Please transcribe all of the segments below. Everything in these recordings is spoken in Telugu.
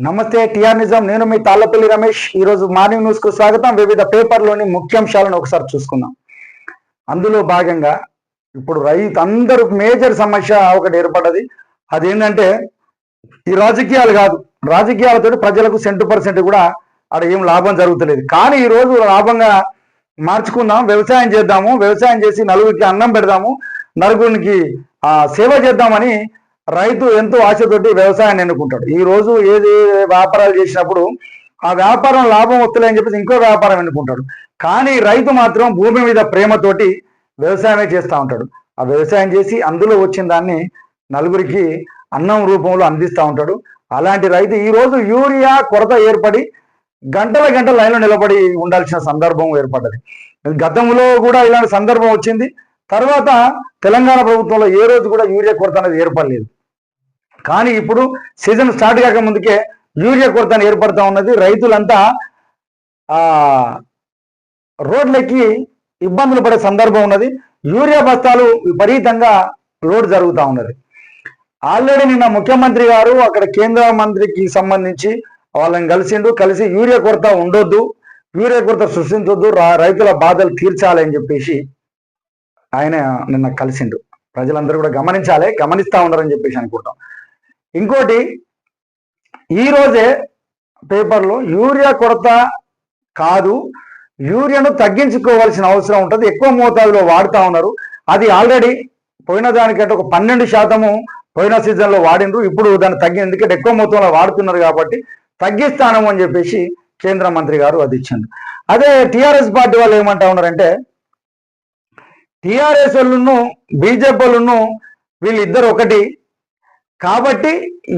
నమస్తే టిఆర్ నిజాం. నేను మీ తాళ్ళపల్లి రమేష్. ఈరోజు మార్నింగ్ న్యూస్కు స్వాగతం. వివిధ పేపర్లోని ముఖ్యాంశాలను ఒకసారి చూసుకుందాం. అందులో భాగంగా ఇప్పుడు రైతు అందరూ మేజర్ సమస్య ఒకటి ఏర్పడ్డది. అదేంటంటే ఈ రాజకీయాలు కాదు. రాజకీయాలతో ప్రజలకు సెంటు పర్సెంట్ కూడా ఆడ ఏం లాభం జరుగుతలేదు. కానీ ఈ రోజు లాభంగా మార్చుకుందాం. వ్యవసాయం చేద్దాము. వ్యవసాయం చేసి నలుగురికి అన్నం పెడదాము. నలుగురికి ఆ, సేవ చేద్దామని రైతు ఎంతో ఆశతోటి వ్యవసాయాన్ని ఎన్నుకుంటాడు. ఈ రోజు ఏది వ్యాపారాలు చేసినప్పుడు ఆ వ్యాపారం లాభం వస్తలే అని చెప్పేసి ఇంకో వ్యాపారం ఎన్నుకుంటాడు. కానీ రైతు మాత్రం భూమి మీద ప్రేమతోటి వ్యవసాయమే చేస్తూ ఉంటాడు. ఆ వ్యవసాయం చేసి అందులో వచ్చిన దాన్ని నలుగురికి అన్నం రూపంలో అందిస్తూ ఉంటాడు. అలాంటి రైతు ఈ రోజు యూరియా కొరత ఏర్పడి గంటల గంటల లైన్లో నిలబడి ఉండాల్సిన సందర్భం ఏర్పడ్డది. గతంలో కూడా ఇలాంటి సందర్భం వచ్చింది. తర్వాత తెలంగాణ ప్రభుత్వంలో ఏ రోజు కూడా యూరియా కొరత అనేది ఏర్పడలేదు. కానీ ఇప్పుడు సీజన్ స్టార్ట్ కాక ముందుకే యూరియా కొరత ఏర్పడతా ఉన్నది. రైతులంతా రోడ్లకి ఇబ్బందులు పడే సందర్భం ఉన్నది. యూరియా బస్తాలు విపరీతంగా లోడ్ జరుగుతూ ఉన్నది. ఆల్రెడీ నిన్న ముఖ్యమంత్రి గారు అక్కడ కేంద్ర మంత్రికి సంబంధించి వాళ్ళని కలిసిండు కలిసి యూరియా కొరత ఉండొద్దు యూరియా కొరత సృష్టించొద్దు రైతుల బాధలు తీర్చాలి అని చెప్పేసి ఆయన నిన్న కలిసిండు ప్రజలందరూ కూడా గమనించాలి గమనిస్తూ ఉన్నారని చెప్పేసి అనుకుంటాం. ఇంకోటి ఈరోజే పేపర్లో యూరియా కొరత కాదు యూరియాను తగ్గించుకోవాల్సిన అవసరం ఉంటుంది. ఎక్కువ మోతాదులో వాడుతూ ఉన్నారు. అది ఆల్రెడీ పోయిన దానికంటే ఒక పన్నెండు శాతము పోయిన సీజన్లో వాడిండ్రు ఇప్పుడు దాన్ని తగ్గి ఎందుకంటే ఎక్కువ మొత్తంలో వాడుతున్నారు కాబట్టి తగ్గిస్తాను అని చెప్పేసి కేంద్ర మంత్రి గారు అది ఇచ్చిండు. అదే టీఆర్ఎస్ పార్టీ వాళ్ళు ఏమంటా ఉన్నారంటే టీఆర్ఎస్ వాళ్ళను బీజేపీ వాళ్ళను వీళ్ళిద్దరు ఒకటి కాబట్టి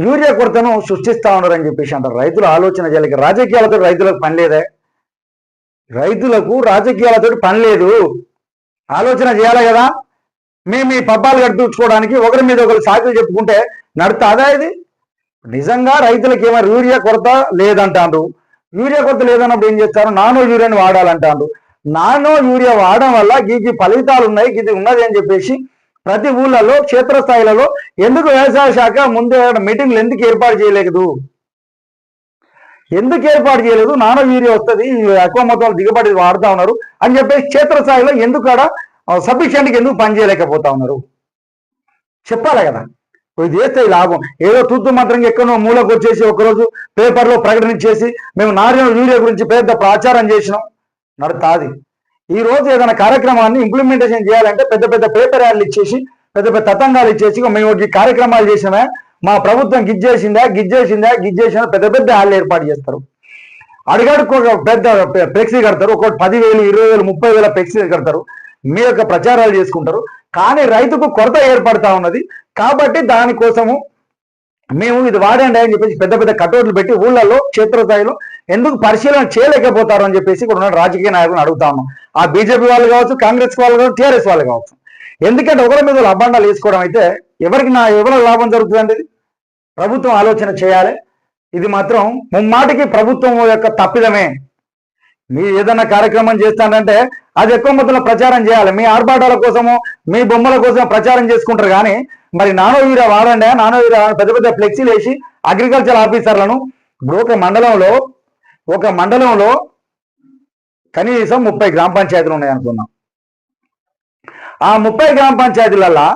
యూరియా కొరతను సృష్టిస్తా ఉన్నారని చెప్పేసి అంటారు. రైతులు ఆలోచన చేయాలి. రాజకీయాలతో రైతులకు పని లేదే? రైతులకు రాజకీయాలతో పని లేదు. ఆలోచన చేయాలి కదా? మేము ఈ పబ్బాలు కట్టించుకోవడానికి ఒకరి మీద ఒకరు సాకులు చెప్పుకుంటే నడుతుందా ఇది? నిజంగా రైతులకు ఏమైనా యూరియా కొరత లేదంటారు యూరియా కొరత లేదన్నప్పుడు ఏం చేస్తారు? నానో యూరియాని వాడాలంటారు నానో యూరియా వాడడం వల్ల గీకి ఫలితాలు ఉన్నాయి ఇది ఉన్నది అని చెప్పేసి ప్రతి ఊళ్ళలో క్షేత్రస్థాయిలలో ఎందుకు వ్యవసాయ శాఖ ముందే మీటింగ్లు ఎందుకు ఏర్పాటు చేయలేదు? ఎందుకు ఏర్పాటు చేయలేదు? నాన్న వీరి వస్తుంది ఎక్కువ మొత్తంలో దిగుబడి వాడుతా ఉన్నారు అని చెప్పేసి క్షేత్రస్థాయిలో ఎందుకు అక్కడ సఫిషియెంట్గా ఎందుకు పనిచేయలేకపోతా ఉన్నారు? చెప్పాలి కదా. ఇది చేస్తే లాభం. ఏదో తూత్తు మాత్రం ఎక్కడో మూలకు వచ్చేసి ఒకరోజు పేపర్లో ప్రకటన చేసి మేము నారాయణ యూరియా గురించి పెద్ద ప్రచారం చేసినాం. నడుతాది. ఈ రోజు ఏదైనా కార్యక్రమాన్ని ఇంప్లిమెంటేషన్ చేయాలంటే పెద్ద పెద్ద పేపర్ యాడ్లు ఇచ్చేసి పెద్ద పెద్ద తతంగాలు ఇచ్చేసి మేము ఈ కార్యక్రమాలు చేసామే మా ప్రభుత్వం గిజ్జేసిందా గిజ్జేసిందా గిజ్జేసిందా పెద్ద పెద్ద యాడ్లు ఏర్పాటు చేస్తారు. అడిగడుకు ఒక పెద్ద ఫ్లెక్సీ కడతారు ఒక పదివేలు ఇరవై వేలు ముప్పై వేల ఫ్లెక్సీ కడతారు. మీ యొక్క ప్రచారాలు చేసుకుంటారు. కానీ రైతుకు కొరత ఏర్పడతా ఉన్నది. కాబట్టి దానికోసము మేము ఇది వాడండి అని చెప్పేసి పెద్ద పెద్ద కటౌట్లు పెట్టి ఊళ్ళల్లో క్షేత్రస్థాయిలో ఎందుకు పరిశీలన చేయలేకపోతారు అని చెప్పేసి ఇక్కడ ఉన్న రాజకీయ నాయకులను అడుగుతా ఆ బీజేపీ వాళ్ళు కావచ్చు కాంగ్రెస్ వాళ్ళు కావచ్చు టీఆర్ఎస్ వాళ్ళు కావచ్చు. ఎందుకంటే ఒకరి మీద అభండాలు వేసుకోవడం అయితే ఎవరికి నా ఎవరికి లాభం జరుగుతుందండి ప్రభుత్వం ఆలోచన చేయాలి. ఇది మాత్రం ముమ్మాటికి ప్రభుత్వం యొక్క తప్పిదమే. మీరు ఏదైనా కార్యక్రమం చేస్తానంటే అది ఎక్కువ మొత్తంలో ప్రచారం చేయాలి. మీ ఆర్భాటాల కోసము మీ బొమ్మల కోసం ప్రచారం చేసుకుంటారు కానీ మరి నానో యూరియా వాడండి నానో యూరియా పెద్ద పెద్ద ఫ్లెక్సీలు వేసి అగ్రికల్చర్ ఆఫీసర్లను ఇప్పుడు ఒక మండలంలో ఒక మండలంలో కనీసం ముప్పై గ్రామ పంచాయతీలు ఉన్నాయనుకున్నాం ఆ ముప్పై గ్రామ పంచాయతీలల్లా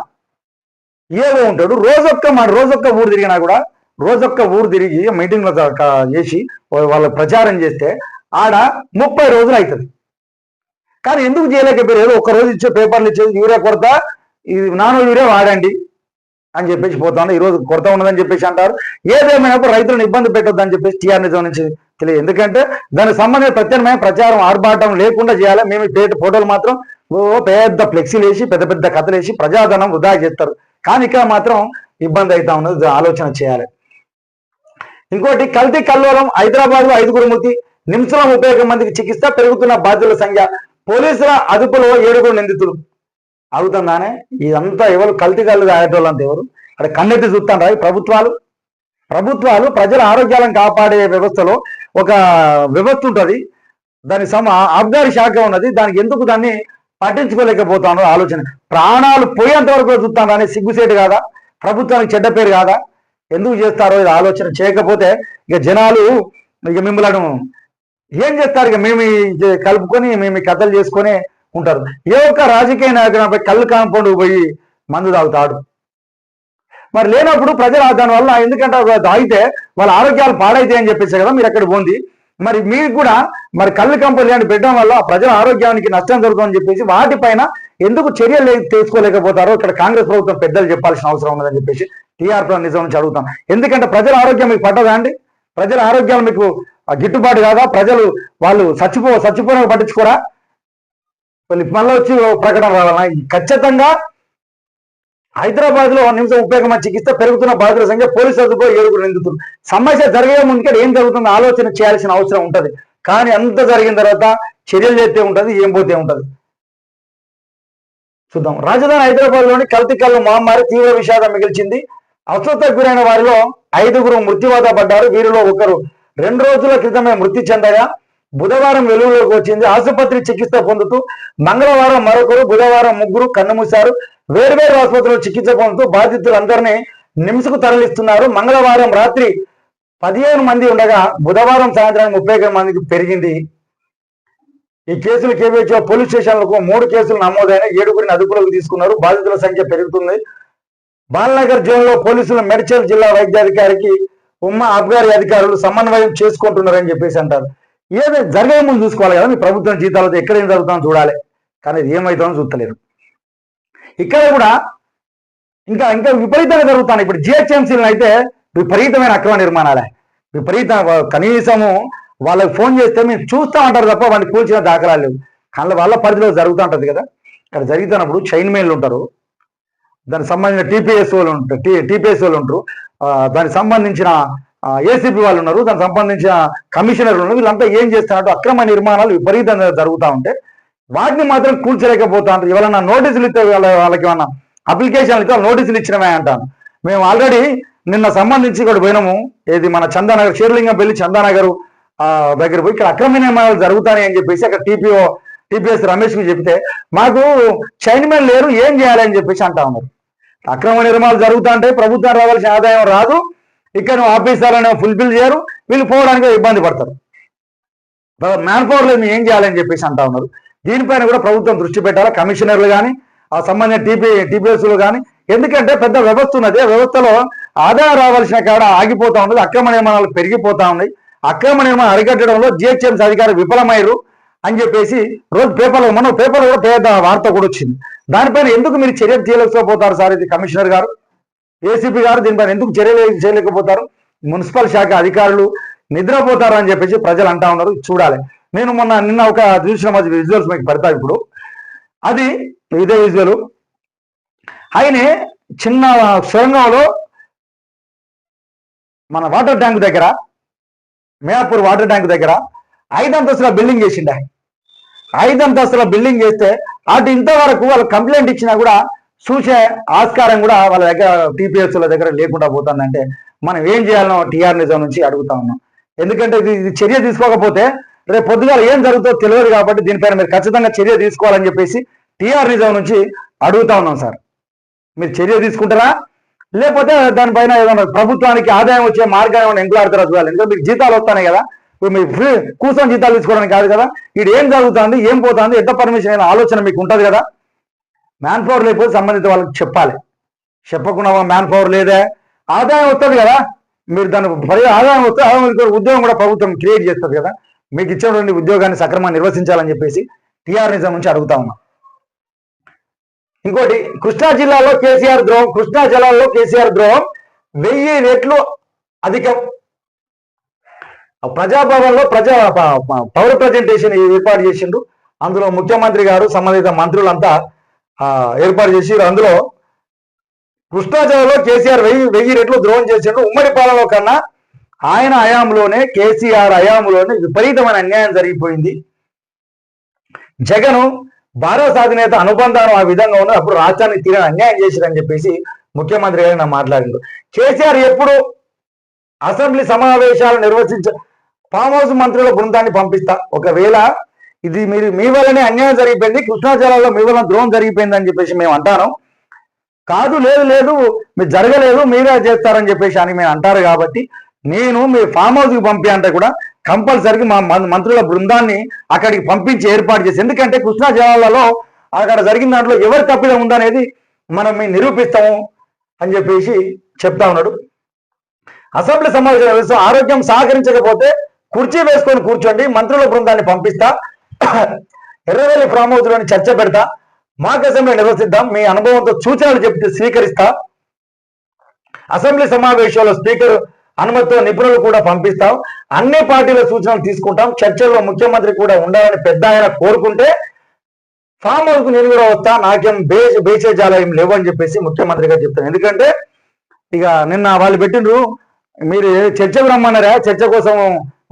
ఏవో ఉంటాడు రోజొక్క మన రోజొక్క ఊరు తిరిగినా కూడా రోజొక్క ఊరు తిరిగి మీటింగ్లో చేసి వాళ్ళ ప్రచారం చేస్తే ఆడ ముప్పై రోజులు అవుతుంది కానీ ఎందుకు చేయలేకపోయారు ఏదో ఒక రోజు ఇచ్చే పేపర్లు ఇచ్చేది యూరియా కొరత ఇది నానో యూరియా వాడండి. అని చెప్పేసి పోతాను ఈరోజు కొరత ఉన్నదని చెప్పేసి అంటారు. ఏదేమైనప్పుడు రైతులను ఇబ్బంది పెట్టొద్దని చెప్పేసి టీఆర్ నిజం నుంచి తెలియదు. ఎందుకంటే దానికి సంబంధించిన ప్రత్యామ్నాయ ప్రచారం ఆర్భాటం లేకుండా చేయాలి. మేము పేట ఫోటోలు మాత్రం ఓ పెద్ద ఫ్లెక్సీలు వేసి పెద్ద పెద్ద కథలు వేసి ప్రజాధనం వృధా చేస్తారు. కానీ ఇక్కడ మాత్రం ఇబ్బంది అవుతా ఉన్నది. ఆలోచన చేయాలి. ఇంకోటి కల్తీ కల్లోలం హైదరాబాద్లో ఐదుగురు మృతి నిమిషం ముప్పై మందికి చికిత్స పెరుగుతున్న బాధ్యుల సంఖ్య. పోలీసుల అదుపులో ఏడుగురు నిందితులు. అవుతుందానే ఇదంతా ఎవరు కల్తీ కళ్ళు తాగేటోళ్ళంతా ఎవరు? అక్కడ కన్నెత్తి చూస్తాను ప్రభుత్వాలు? ప్రభుత్వాలు ప్రజల ఆరోగ్యాలను కాపాడే వ్యవస్థలో ఒక వ్యవస్థ ఉంటుంది. దాని సమ ఆబ్దారి శాఖ ఉన్నది. దానికి ఎందుకు దాన్ని పట్టించుకోలేకపోతాను ఆలోచన. ప్రాణాలు పోయేంత వరకు చూస్తాను కానీ సిగ్గుసేటు కాదా? ప్రభుత్వానికి చెడ్డ పేరు కాదా? ఎందుకు చేస్తారో ఇది ఆలోచన చేయకపోతే ఇక జనాలు ఇక మిమ్మలను ఏం చేస్తారు? ఇక మేము కలుపుకొని మేము కథలు చేసుకొని ఉంటారు. ఏ ఒక్క రాజకీయ నాయకుడిపై కళ్ళు కాంపౌండ్ పోయి మందు తాగుతాడు. మరి లేనప్పుడు ప్రజలు దాని వల్ల ఎందుకంటే తాగితే వాళ్ళ ఆరోగ్యాలు పాడైతాయి అని చెప్పేసి కదా మీరు అక్కడ పోంది. మరి మీకు కూడా మరి కళ్ళు కంపెనీ అని పెట్టడం వల్ల ప్రజల ఆరోగ్యానికి నష్టం జరుగుతుందని చెప్పేసి వాటిపైన ఎందుకు చర్యలు తీసుకోలేకపోతారో ఇక్కడ కాంగ్రెస్ ప్రభుత్వం పెద్దలు చెప్పాల్సిన అవసరం ఉన్నదని చెప్పేసి టీఆర్పీ నిజం నుంచి అడుగుతాం. ఎందుకంటే ప్రజల ఆరోగ్యం మీకు పట్టదా అండి? ప్రజల ఆరోగ్యాలు మీకు గిట్టుబాటు కాదా? ప్రజలు వాళ్ళు చచ్చిపో చచ్చిపోయిన పట్టించుకోరా? మళ్ళీ మళ్ళీ వచ్చి ప్రకటన రావాలన్నా ఖచ్చితంగా హైదరాబాద్లో నిమిషం ఉపయోగం చికిత్స పెరుగుతున్న బాధితుల సంఖ్య పోలీసు అదుపులో ఏడుగురు నిందితులు. సమస్య జరిగే ముందుకే ఏం జరుగుతుందో ఆలోచన చేయాల్సిన అవసరం ఉంటది. కానీ అంత జరిగిన తర్వాత చర్యలు చేస్తే ఉంటది ఏం పోతే ఉంటది? చూద్దాం. రాజధాని హైదరాబాద్లోని కల్తీ మహమ్మారి తీవ్ర విషాదం మిగిల్చింది. అస్వస్థకు గురైన వారిలో ఐదుగురు మృత్యువాత పడ్డారు. వీరిలో ఒకరు రెండు రోజుల క్రితమే మృతి చెందగా బుధవారం వెలుగులోకి వచ్చింది. ఆసుపత్రి చికిత్స పొందుతూ మంగళవారం మరొకరు బుధవారం ముగ్గురు కన్నుమూశారు వేర్వేరు ఆసుపత్రిలో చికిత్స పొందుతూ బాధితులందరినీ నిమ్స్కు తరలిస్తున్నారు. మంగళవారం రాత్రి పదిహేను మంది ఉండగా బుధవారం సాయంత్రం ముప్పై మందికి పెరిగింది. ఈ కేసులు కేవీహెచ్ఓ పోలీస్ స్టేషన్లకు మూడు కేసులు నమోదైన ఏడుగురిని అదుపులోకి తీసుకున్నారు. బాధితుల సంఖ్య పెరుగుతుంది. బాలనగర్ జోన్లో పోలీసులు మెడ్చల్ జిల్లా వైద్యాధికారికి ఉమ్మ అబ్గారి అధికారులు సమన్వయం చేసుకుంటున్నారని చెప్పేసి అంటారు. ఏదో జరిగే ముందు చూసుకోవాలి కదా మీ ప్రభుత్వం జీతాలతో ఎక్కడ ఏం జరుగుతుందో చూడాలి. కానీ ఇది ఏమవుతుందో చూస్తలేరు. ఇక్కడ కూడా ఇంకా ఇంకా విపరీతంగా జరుగుతాను ఇప్పుడు జిహెచ్ఎంసీలను అయితే విపరీతమైన అక్రమ నిర్మాణాలే. విపరీత కనీసము వాళ్ళకి ఫోన్ చేస్తే మేము చూస్తూ ఉంటారు తప్ప వాడిని కూల్చిన దాఖలాలు లేవు. కానీ వాళ్ళ పరిధిలో జరుగుతూ ఉంటుంది కదా. ఇక్కడ జరుగుతున్నప్పుడు చైన్ మెయిన్లు ఉంటారు. దానికి సంబంధించిన టీపీఎస్ వాళ్ళు ఉంటారు. టీపీఎస్ వాళ్ళు ఉంటారు. దానికి సంబంధించిన ఏసీపీ వాళ్ళు ఉన్నారు దానికి సంబంధించిన కమిషనర్లు ఉన్నారు వీళ్ళంతా ఏం చేస్తున్నట్టు అక్రమ నిర్మాణాలు విపరీతంగా జరుగుతూ ఉంటే వాటిని మాత్రం కూల్చలేకపోతా అంటారు ఎవరన్నా నోటీసులు ఇస్తే వాళ్ళ వాళ్ళకి ఏమన్నా అప్లికేషన్లు ఇస్తే వాళ్ళు నోటీసులు ఇచ్చినవే అంటాను మేము ఆల్రెడీ నిన్న సంబంధించి ఇక్కడ పోయినాము. ఏది మన చందానగర్ షేర్లింగం పెళ్ళి చందానగర్ దగ్గర పోయి ఇక్కడ అక్రమ నిర్మాణాలు జరుగుతాయి అని చెప్పేసి అక్కడ టీపీఓ టీపీఎస్ రమేష్కి చెప్తే మాకు చైర్మన్ లేరు ఏం చేయాలి అని చెప్పేసి అంటా ఉన్నారు. అక్రమ నిర్మాణాలు జరుగుతా అంటే ప్రభుత్వం రావాల్సిన ఆదాయం రాదు. ఇక్కడ ఆఫీసర్లను ఫుల్ఫిల్ చేయరు వీళ్ళు పోవడానికి ఇబ్బంది పడతారు. మ్యాన్ పవర్ మేము ఏం చేయాలని చెప్పేసి అంటా ఉన్నారు. దీనిపైన కూడా ప్రభుత్వం దృష్టి పెట్టాలి? కమిషనర్లు కానీ ఆ సంబంధించిన టీపీ టీపీఎస్లు కానీ ఎందుకంటే పెద్ద వ్యవస్థ ఉన్నది. ఆ వ్యవస్థలో ఆదాయం రావాల్సిన కాడ ఆగిపోతా ఉన్నది. అక్రమ నిర్మాణాలు పెరిగిపోతా ఉన్నాయి. అక్రమ నిర్మాణం అరికట్టడంలో జిహెచ్ఎంసీ అధికారులు విఫలమయ్యారు అని చెప్పేసి రోజు పేపర్లో మనం పేపర్లో కూడా పెద్ద వార్త కూడా వచ్చింది. దానిపైన ఎందుకు మీరు చర్యలు చేయలేకపోతారు సార్ ఇది కమిషనర్ గారు? ఏసీపీ గారు దీనిపైన ఎందుకు చర్యలు చేయలేకపోతారు? మున్సిపల్ శాఖ అధికారులు నిద్రపోతారు అని చెప్పేసి ప్రజలు అంటా ఉన్నారు. చూడాలి. నేను మొన్న నిన్న ఒక చూసిన మధ్య విజువల్స్ మీకు పెడతా ఇప్పుడు. అది ఇదే విజువల్ ఆయనే చిన్న సొరంగంలో మన వాటర్ ట్యాంక్ దగ్గర మేయాపూర్ వాటర్ ట్యాంక్ దగ్గర ఐదు అంతస్తుల బిల్డింగ్ చేసిండు ఆయన. ఐదు అంతస్తుల బిల్డింగ్ చేస్తే అటు ఇంతవరకు వాళ్ళు కంప్లైంట్ ఇచ్చినా కూడా చూసే ఆస్కారం కూడా వాళ్ళ దగ్గర టీపీఎస్ల దగ్గర లేకుండా పోతుందంటే మనం ఏం చేయాలనో టీఆర్ నిజం నుంచి అడుగుతా ఉన్నాం. ఎందుకంటే ఇది ఇది చర్య తీసుకోకపోతే రేపు పొద్దుగాల ఏం జరుగుతుందో తెలియదు కాబట్టి దీనిపైన మీరు ఖచ్చితంగా చర్య తీసుకోవాలని చెప్పేసి టీఆర్ నిజం నుంచి అడుగుతా ఉన్నాం సార్. మీరు చర్య తీసుకుంటారా? లేకపోతే దానిపైన ఏదైనా ప్రభుత్వానికి ఆదాయం వచ్చే మార్గాన్ని ఏమైనా ఎంకులాడతారా చూడాలి. ఎందుకంటే మీకు జీతాలు వస్తాయి కదా. ఇప్పుడు మీరు ఫ్రీ కూర్చొని జీతాలు తీసుకోవడానికి కాదు కదా. ఇది ఏం జరుగుతుంది ఏం పోతుంది ఎంత పర్మిషన్ అయిన ఆలోచన మీకు ఉంటుంది కదా. మ్యాన్ పవర్ లేకపోతే సంబంధిత వాళ్ళకి చెప్పాలి. చెప్పకుండా మ్యాన్ పవర్ లేదే. ఆదాయం వస్తుంది కదా. మీరు దాని పరి ఆదాయం వస్తే ఆదాయం ఉద్యోగం కూడా ప్రభుత్వం క్రియేట్ చేస్తుంది కదా. మీకు ఇచ్చినటువంటి ఉద్యోగాన్ని సక్రమంగా నిర్వహించాలని చెప్పేసి టీఆర్ నిజం నుంచి అడుగుతా ఉన్నాం. ఇంకోటి కృష్ణా జిల్లాలో కేసీఆర్ ద్రోహం కృష్ణా జిల్లాలో కేసీఆర్ ద్రోహం వెయ్యి రెట్లు అధికం. ప్రజాభవన్లో ప్రజా పవర్ ప్రజెంటేషన్ ఏర్పాటు చేసిండు. అందులో ముఖ్యమంత్రి గారు సంబంధిత మంత్రులంతా ఏర్పాటు చేసి అందులో కృష్ణా కేసీఆర్ వెయ్యి వెయ్యి రెట్లు ద్రోహం చేసిండు. ఉమ్మడి పాలనలో కన్నా ఆయన హయాంలోనే కేసీఆర్ హయాంలోనే విపరీతమైన అన్యాయం జరిగిపోయింది. జగను భారత అధినేత అనుబంధానం ఆ విధంగా ఉన్నది. అప్పుడు రాష్ట్రానికి తీరని అన్యాయం చేశారని చెప్పేసి ముఖ్యమంత్రి గారు నా మాట్లాడిండు. కేసీఆర్ ఎప్పుడు అసెంబ్లీ సమావేశాలు నిర్వహించ ఫామ్ హౌస్ మంత్రుల బృందాన్ని పంపిస్తా. ఒకవేళ ఇది మీరు మీ వల్లనే అన్యాయం జరిగిపోయింది కృష్ణా జిల్లాలో మీ వల్ల ద్రోహం జరిగిపోయింది అని చెప్పేసి మేము అంటాను. కాదు లేదు లేదు మీరు జరగలేదు మీరే చేస్తారని చెప్పేసి అని మేము అంటారు కాబట్టి నేను మీ ఫామ్ హౌస్కి పంపి అంటే కూడా కంపల్సరీగా మా మంత్రుల బృందాన్ని అక్కడికి పంపించి ఏర్పాటు చేసి ఎందుకంటే కృష్ణా జిల్లాలలో అక్కడ జరిగిన దాంట్లో ఎవరి తప్పిదం ఉందనేది మనం మేము నిరూపిస్తాము అని చెప్పేసి చెప్తా ఉన్నాడు. అసెంబ్లీ సమావేశం ఆరోగ్యం సహకరించకపోతే కుర్చీ వేసుకొని కూర్చోండి మంత్రుల బృందాన్ని పంపిస్తా. ఎర్రవల్లి ఫామ్ హౌస్లోని చర్చ పెడతా. మాకు అసెంబ్లీ నిర్వహిద్దాం మీ అనుభవంతో సూచనలు చెప్తే స్వీకరిస్తా. అసెంబ్లీ సమావేశాల్లో స్పీకర్ అనుమతితో నిపుణులు కూడా పంపిస్తాం. అన్ని పార్టీల సూచనలు తీసుకుంటాం. చర్చల్లో ముఖ్యమంత్రి కూడా ఉండాలని పెద్ద ఆయన కోరుకుంటే ఫామ్ హౌస్కు నేను కూడా వస్తా. నాకేం బే బేచేజాలయం ఏం లేవు అని చెప్పేసి ముఖ్యమంత్రి గారు చెప్తాను ఎందుకంటే ఇక నిన్న వాళ్ళు పెట్టిండ్రు. మీరు చర్చకు రమ్మన్నారా? చర్చ కోసం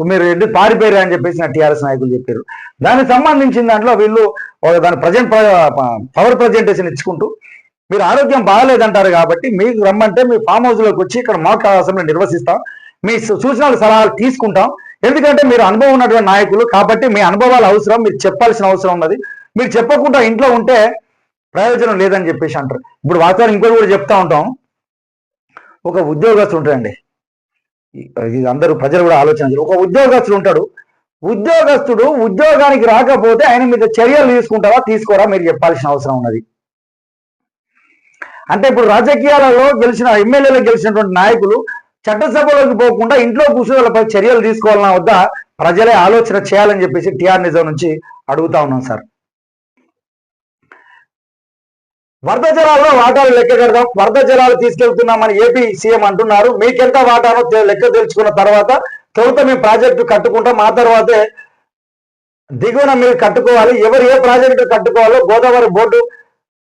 మీరు రెడ్డి పారిపోయారు అని చెప్పేసి నా టీఆర్ఎస్ నాయకులు చెప్పారు. దానికి సంబంధించిన దాంట్లో వీళ్ళు దాని ప్రజెంట్ పవర్ ప్రజెంటేషన్ ఇచ్చుకుంటూ మీరు ఆరోగ్యం బాగాలేదంటారు కాబట్టి మీకు రమ్మంటే మీ ఫామ్ హౌస్లోకి వచ్చి ఇక్కడ మాక్ అసెంబ్లీ నిర్వహిస్తాం మీ సు- సూచనలు సలహాలు తీసుకుంటాం. ఎందుకంటే మీరు అనుభవం ఉన్నటువంటి నాయకులు కాబట్టి మీ అనుభవాలు అవసరం మీరు చెప్పాల్సిన అవసరం ఉన్నది. మీరు చెప్పకుండా ఇంట్లో ఉంటే ప్రయోజనం లేదని చెప్పేసి అంటారు. ఇప్పుడు వాతావరణం ఇంకోటి కూడా చెప్తా ఉంటాం. ఒక ఉద్యోగస్తు ఉంటాడండి. ఇది అందరూ ప్రజలు కూడా ఆలోచన ఒక ఉద్యోగస్తుడు ఉంటాడు. ఉద్యోగస్తుడు ఉద్యోగానికి రాకపోతే ఆయన మీద చర్యలు తీసుకుంటారా తీసుకోరా మీరు చెప్పాల్సిన అవసరం ఉన్నది. అంటే ఇప్పుడు రాజకీయాలలో గెలిచిన ఎమ్మెల్యేలో గెలిచినటువంటి నాయకులు చట్టసభలోకి పోకుండా ఇంట్లో కూర్చొని వాళ్ళపై చర్యలు తీసుకోవాలన్నా వద్ద ప్రజలే ఆలోచన చేయాలని చెప్పేసి టిఆర్ నిజం నుంచి అడుగుతా ఉన్నాం సార్. వరద జలాల్లో వాటాలు లెక్క కడదాం. వరద జలాలు తీసుకెళ్తున్నామని ఏపీ సీఎం అంటున్నారు. మీకెంత వాటానో తె- లెక్క తెలుసుకున్న తర్వాత తొలుత మేము ప్రాజెక్టు కట్టుకుంటాం ఆ తర్వాతే దిగువన మీరు కట్టుకోవాలి. ఎవరు ఏ ప్రాజెక్టు కట్టుకోవాలో గోదావరి బోర్డు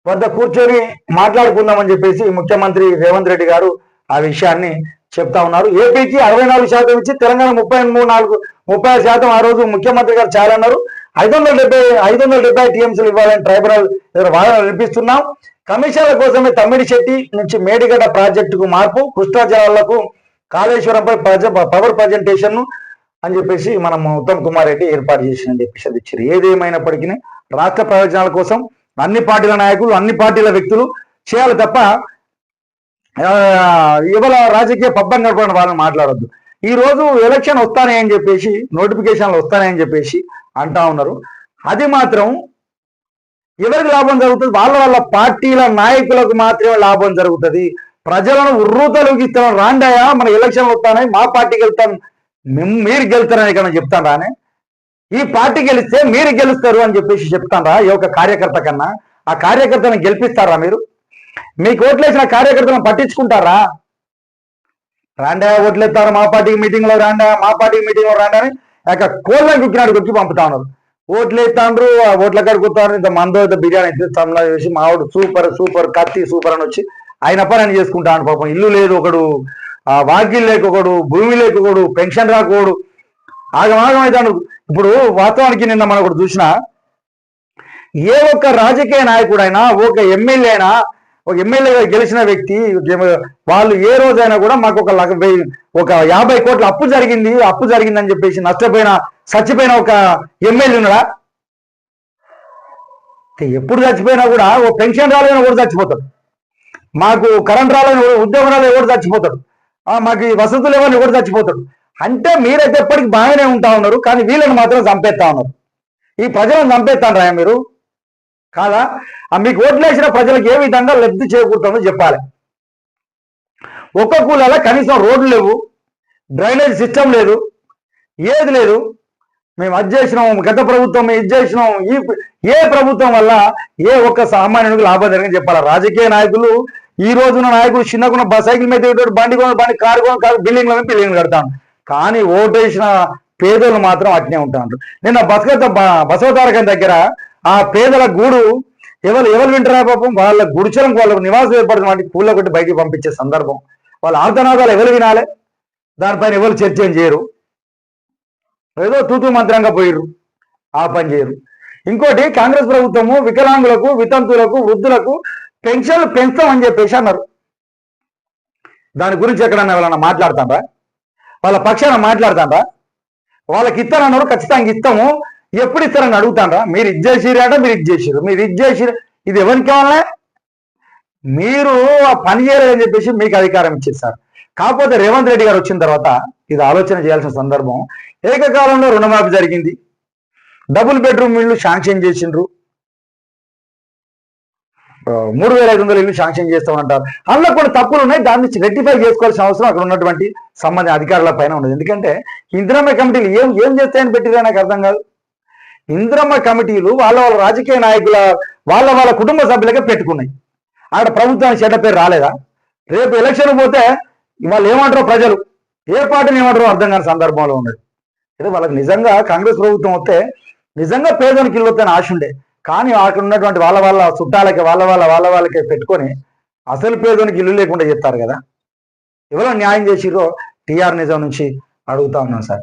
వద్ద కూర్చొని మాట్లాడుకుందామని చెప్పేసి ముఖ్యమంత్రి రేవంత్ రెడ్డి గారు ఆ విషయాన్ని చెప్తా ఉన్నారు. ఏపీకి అరవై నాలుగు శాతం ఇచ్చి తెలంగాణ ముప్పై మూడు నాలుగు ముప్పై శాతం ఆ రోజు ముఖ్యమంత్రి గారు చాలా అన్నారు ఐదు వందల డెబ్బై ఐదు వందల డెబ్బై టీఎంసీలు ఇవ్వాలని ట్రైబ్యునల్ వాదన వినిపిస్తున్నాం. కమిషన్ల కోసమే తమ్మిడి శెట్టి నుంచి మేడిగడ్డ ప్రాజెక్టుకు మార్పు కృష్ణా జలాలకు కాళేశ్వరంపై పవర్ ప్రజెంటేషన్ అని చెప్పేసి మనం ఉత్తమ్ కుమార్ రెడ్డి ఏర్పాటు చేసిన చెప్పేసి అది ఇచ్చారు. ఏదేమైనప్పటికీ రాష్ట్ర ప్రయోజనాల కోసం అన్ని పార్టీల నాయకులు అన్ని పార్టీల వ్యక్తులు చేయాలి తప్ప ఇవాళ రాజకీయ పబ్బం గడపని వాళ్ళని మాట్లాడొద్దు. ఈ రోజు ఎలక్షన్ వస్తానే అని చెప్పేసి నోటిఫికేషన్లు వస్తానే అని చెప్పేసి అంటా ఉన్నారు. అది మాత్రం ఎవరికి లాభం జరుగుతుంది? వాళ్ళ వాళ్ళ పార్టీల నాయకులకు మాత్రమే లాభం జరుగుతుంది. ప్రజలను ఉర్రూతలుగిస్తాం రాండాయా మన ఎలక్షన్లు వస్తానని మా పార్టీకి వెళ్తాం మీరు గెలుస్తారని కన్నా చెప్తాను రానే. ఈ పార్టీ గెలిస్తే మీరు గెలుస్తారు అని చెప్పేసి చెప్తారా ఈ యొక్క కార్యకర్త కన్నా. ఆ కార్యకర్తను గెలిపిస్తారా మీరు? మీకు ఓట్లేసిన కార్యకర్తలను పట్టించుకుంటారా? రాండా ఓట్లేస్తారు. మా పార్టీకి మీటింగ్లో రాండా మా పార్టీకి మీటింగ్లో రాండా అని యొక్క కోళ్ళని కుక్కినాడు వచ్చి పంపుతా ఉన్నారు. ఓట్లు ఎత్తాండ్రు ఆ ఓట్ల కాడికి వస్తారు ఇంత మందో ఇంత బిర్యానీ ఎత్తి తమిళ చేసి మావాడు సూపర్ సూపర్ కత్తి సూపర్ అని వచ్చి ఆయన పని ఆయన చేసుకుంటాను పాపం. ఇల్లు లేదు ఒకడు ఆ వాకిల్ లేక ఒకడు భూమి లేకొకడు పెన్షన్ రాకోడు ఆగమాగం అవుతాడు ఇప్పుడు వాస్తవానికి నిన్న మనం ఒకటి చూసినా ఏ ఒక్క రాజకీయ నాయకుడైనా ఒక ఎమ్మెల్యే అయినా ఒక ఎమ్మెల్యేగా గెలిచిన వ్యక్తి వాళ్ళు ఏ రోజైనా కూడా మాకు ఒక ఒక యాభై కోట్ల అప్పు జరిగింది అప్పు జరిగిందని చెప్పేసి నష్టపోయిన చచ్చిపోయిన ఒక ఎమ్మెల్యే ఉన్నాడా? ఎప్పుడు చచ్చిపోయినా కూడా ఓ పెన్షన్ రాలేని కూడా చచ్చిపోతాడు? మాకు కరెంట్ రాలేని ఉద్యోగం రాలేని కూడా చచ్చిపోతాడు? మాకు వసతులు లేవని కూడా చచ్చిపోతాడు? అంటే మీరైతే ఎప్పటికి బాగానే ఉంటా ఉన్నారు కానీ వీళ్ళని మాత్రం చంపేస్తా ఉన్నారు. ఈ ప్రజలను చంపేస్తాను రాయ మీరు? కాదా? ఆ మీకు ఓట్లేసిన ప్రజలకు ఏ విధంగా లబ్ధి చేకూరుతుందో చెప్పాలి. ఒక్క కూలలో కనీసం రోడ్లు లేవు డ్రైనేజ్ సిస్టమ్ లేదు ఏది లేదు. మేము అది చేసినాం గత ప్రభుత్వం ఇది చేసినాం ఈ ఏ ప్రభుత్వం వల్ల ఏ ఒక్క సామాన్యునికి లాభం జరిగింది చెప్పాలి? రాజకీయ నాయకులు ఈ రోజున నాయకులు చిన్నకున్న బస్ సైకిల్ మీద బండి కొన బండి కారు కొన కారు బిల్డింగ్లో బిల్డింగ్ కడతాను కానీ ఓటేసిన పేదలు మాత్రం అట్నే ఉంటారు. నిన్న బసగత బసవతారకం దగ్గర ఆ పేదల గూడు ఎవరు ఎవరు వింటారా పాపం? వాళ్ళ గుడిచరం వాళ్ళకు నివాసం ఏర్పడుతుంది వాటి పూల కొట్టి బయటికి పంపించే సందర్భం. వాళ్ళ ఆర్తనాదాలు ఎవరు వినాలి? దానిపైన ఎవరు చర్చ ఏం చేయరు? ఏదో తూతూ మంత్రంగా పోయిర్రు. ఆ పని చేయరు. ఇంకోటి కాంగ్రెస్ ప్రభుత్వము వికలాంగులకు వితంతులకు వృద్ధులకు పెన్షన్లు పెంచామని చెప్పేసి అన్నారు. దాని గురించి ఎక్కడన్నా ఎవరన్నా మాట్లాడతాంరా? వాళ్ళ పక్షాన మాట్లాడతాంరా? వాళ్ళకి ఇస్తానన్నారు ఖచ్చితంగా ఇస్తాము. ఎప్పుడు ఇస్తారని అడుగుతాంరా మీరు ఇది చేసిరంటే మీరు ఇది చేసిరు మీరు ఇది చేసిరు ఇది ఎవరికి కావాలనే మీరు ఆ పని చేయలేదని చెప్పేసి మీకు అధికారం ఇచ్చేది సార్. కాకపోతే రేవంత్ రెడ్డి గారు వచ్చిన తర్వాత ఇది ఆలోచన చేయాల్సిన సందర్భం. ఏకకాలంలో రుణమాఫీ జరిగింది. డబుల్ బెడ్రూమ్ ఇల్లు శాంక్షన్ చేసిండ్రు. మూడు వేల ఐదు వందల ఇల్లు శాంక్షన్ చేస్తామంటారు. అందులో కొన్ని తప్పులు ఉన్నాయి. దాన్ని రెక్టిఫై చేసుకోవాల్సిన అవసరం అక్కడ ఉన్నటువంటి సంబంధిత అధికారుల పైన ఉండదు ఎందుకంటే ఇందిరమ్మ కమిటీలు ఏం ఏం చేస్తాయని పెట్టిరా నాకు అర్థం కాదు. ఇంద్రమ్మ కమిటీలు వాళ్ళ వాళ్ళ రాజకీయ నాయకుల వాళ్ళ వాళ్ళ కుటుంబ సభ్యులకే పెట్టుకున్నాయి. ఆడ ప్రభుత్వానికి చెడ్డ పేరు రాలేదా? రేపు ఎలక్షన్ పోతే వాళ్ళు ఏమంటారో ప్రజలు? ఏ పార్టీని ఏమంటారో అర్థం కాని సందర్భంలో ఉన్నది. ఏదో వాళ్ళకి నిజంగా కాంగ్రెస్ ప్రభుత్వం వస్తే నిజంగా పేదోనికి ఇల్లు వస్తే ఆశ ఉండే. కానీ అక్కడ ఉన్నటువంటి వాళ్ళ వాళ్ళ చుట్టాలకి వాళ్ళ వాళ్ళ వాళ్ళ వాళ్ళకి పెట్టుకొని అసలు పేదోనికి ఇల్లు లేకుండా చెప్తారు కదా. ఎవరో న్యాయం చేసిరో టీఆర్ నిజం నుంచి అడుగుతా ఉన్నాం సార్.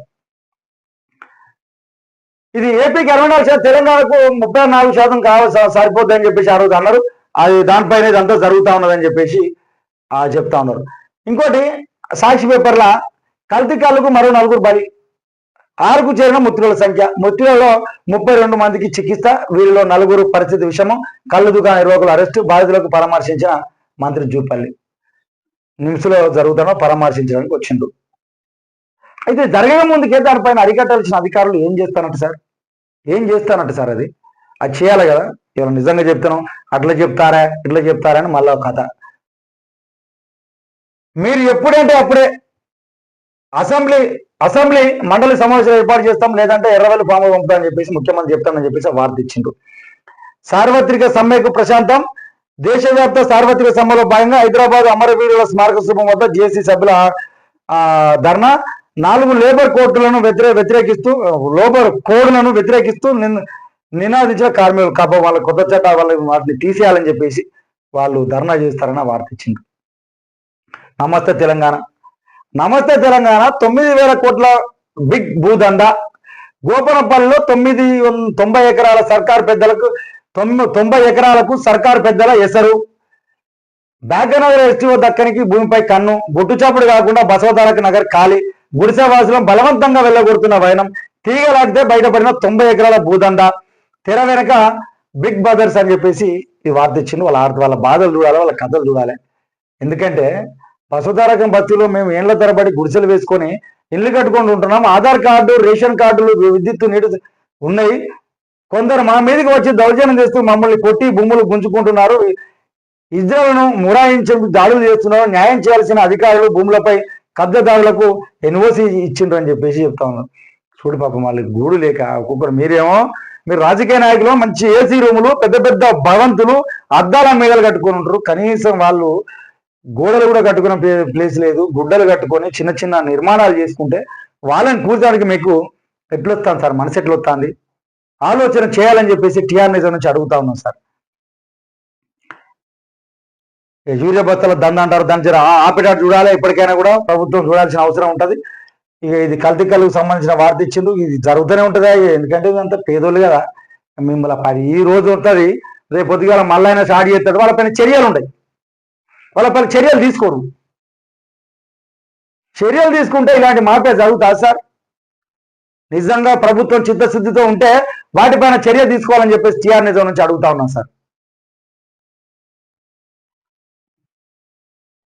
ఇది ఏపీకి అరవై నాలుగు శాతం తెలంగాణకు ముప్పై నాలుగు శాతం కావాలి సరిపోద్ది అని చెప్పేసి ఆ రోజు అన్నారు. అది దానిపైన ఇదంతా జరుగుతూ ఉన్నదని చెప్పేసి ఆ చెప్తా ఉన్నారు. ఇంకోటి సాక్షి పేపర్ల కల్తీ కాళ్ళకు మరో నలుగురు బలి. ఆరుకు చేరిన ముత్తుల సంఖ్య. మృతులలో ముప్పై రెండు మందికి చికిత్స వీరిలో నలుగురు పరిస్థితి విషమం కళ్ళు దుకాణ నిర్వాహకుల అరెస్టు బాధితులకు పరామర్శించిన మంత్రి జూపల్లి. నిమ్స్లో జరుగుతున్న పరామర్శించడానికి వచ్చిండు అయితే జరగక ముందుకే దానిపైన అరికట్టాల్సిన అధికారులు ఏం చేస్తానంట సార్? ఏం చేస్తానంట సార్ అది? అది చేయాలి కదా? ఇవాళ నిజంగా చెప్తాను అట్లా చెప్తారా ఇట్లా చెప్తారా అని మళ్ళీ ఒక కథ. మీరు ఎప్పుడంటే అప్పుడే అసెంబ్లీ అసెంబ్లీ మండలి సమావేశాలు ఏర్పాటు చేస్తాం లేదంటే ఎర్రవల్లి పాము పంపుతామని చెప్పేసి ముఖ్యమంత్రి చెప్తామని చెప్పేసి వార్త ఇచ్చిండ్రు సార్వత్రిక సమ్మెకు ప్రశాంతం దేశవ్యాప్త సార్వత్రిక సమ్మెలో భాగంగా హైదరాబాద్ అమరవీరుల స్మారక స్థూపం వద్ద జేసీ సభ్యుల ధర్నా నాలుగు లేబర్ కోర్టులను వ్యతిరే వ్యతిరేకిస్తూ లేబర్ కోడ్లను వ్యతిరేకిస్తూ నిన్- నినాదించిన కార్మికులు కాప వాళ్ళ కొత్త చట్ట వాళ్ళ వాటిని తీసేయాలని చెప్పేసి వాళ్ళు ధర్నా చేస్తారని వార్త ఇచ్చింది. నమస్తే తెలంగాణ. నమస్తే తెలంగాణ తొమ్మిది వేల కోట్ల బిగ్ భూదండ. గోపనపల్లిలో తొమ్మిది వం- తొంభై ఎకరాల సర్కారు పెద్దలకు తొమ్మిది తొంభై ఎకరాలకు సర్కారు పెద్దల ఎసరు. బ్యాగనగర్ ఎస్టీఓ దక్కనికి భూమిపై కన్ను. బొట్టుచాపుడు కాకుండా బసవతారక నగర్ ఖాళీ. గుడిసెవాసులను బలవంతంగా వెళ్ళగొడుతున్న వైనం తీగలాగితే బయటపడిన తొంభై ఎకరాల భూదండ. తెర వెనక బిగ్ బ్రదర్స్ అని చెప్పేసి ఈ వార్త ఇచ్చింది వాళ్ళ ఆర్త వాళ్ళ బాధలు చూడాలి వాళ్ళ కథలు చూడాలి. ఎందుకంటే పశుధారకం బస్సులో మేము ఏండ్ల తరబడి గుడిసెలు వేసుకొని ఇల్లు కట్టుకొని ఉంటున్నాం. ఆధార్ కార్డు రేషన్ కార్డులు విద్యుత్ నీటి ఉన్నాయి. కొందరు మా మీదకి వచ్చి దౌర్జన్యం చేస్తూ మమ్మల్ని కొట్టి భూములు గుంజుకుంటున్నారు. ఇజ్రాయల్ను మురాయించి దాడులు చేస్తున్నారు. న్యాయం చేయాల్సిన అధికారులు భూములపై కబ్జాదారులకు ఎన్ఓసి ఇచ్చిండ్రు అని చెప్పేసి చెప్తా ఉన్నారు చూడు పాపం వాళ్ళకి గూడు లేక ఒక్కొక్కరు మీరేమో మీరు రాజకీయ నాయకులు మంచి ఏసీ రూములు పెద్ద పెద్ద భవంతులు అద్దాల మేఘలు కట్టుకొని ఉంటారు. కనీసం వాళ్ళు గోడలు కూడా కట్టుకునే ప్లేస్ లేదు. గుడ్డలు కట్టుకొని చిన్న చిన్న నిర్మాణాలు చేసుకుంటే వాళ్ళని కూర్చోడానికి మీకు ఎట్లొస్తాను సార్? మనసు ఎట్లొస్తుంది? ఆలోచన చేయాలని చెప్పేసి టీఆర్ఎస్ నుంచి అడుగుతా ఉన్నాం సార్. యూరియా బత్తల దంద అంటారు దాని జర ఆపేటట్టు చూడాలి ఇప్పటికైనా కూడా ప్రభుత్వం చూడాల్సిన అవసరం ఉంటుంది. ఇక ఇది కల్తీ కళ్ళకు సంబంధించిన వార్త ఇచ్చిండు ఇది జరుగుతూనే ఉంటుందా ఎందుకంటే ఇదంతా పేదోళ్ళు కదా. మిమ్మల్ని అది ఈ రోజు ఉంటుంది రేపు పొద్దుగాల మళ్ళీ అయినా స్టార్ట్ చేస్తాడు వాళ్ళ పైన చర్యలు ఉంటాయి. వాళ్ళ పైన చర్యలు తీసుకోరు. చర్యలు తీసుకుంటే ఇలాంటి మాపే జరుగుతా సార్. నిజంగా ప్రభుత్వం చిత్తశుద్ధితో ఉంటే వాటిపైన చర్య తీసుకోవాలని చెప్పేసి టీఆర్ నిజం నుంచి అడుగుతా ఉన్నాం సార్.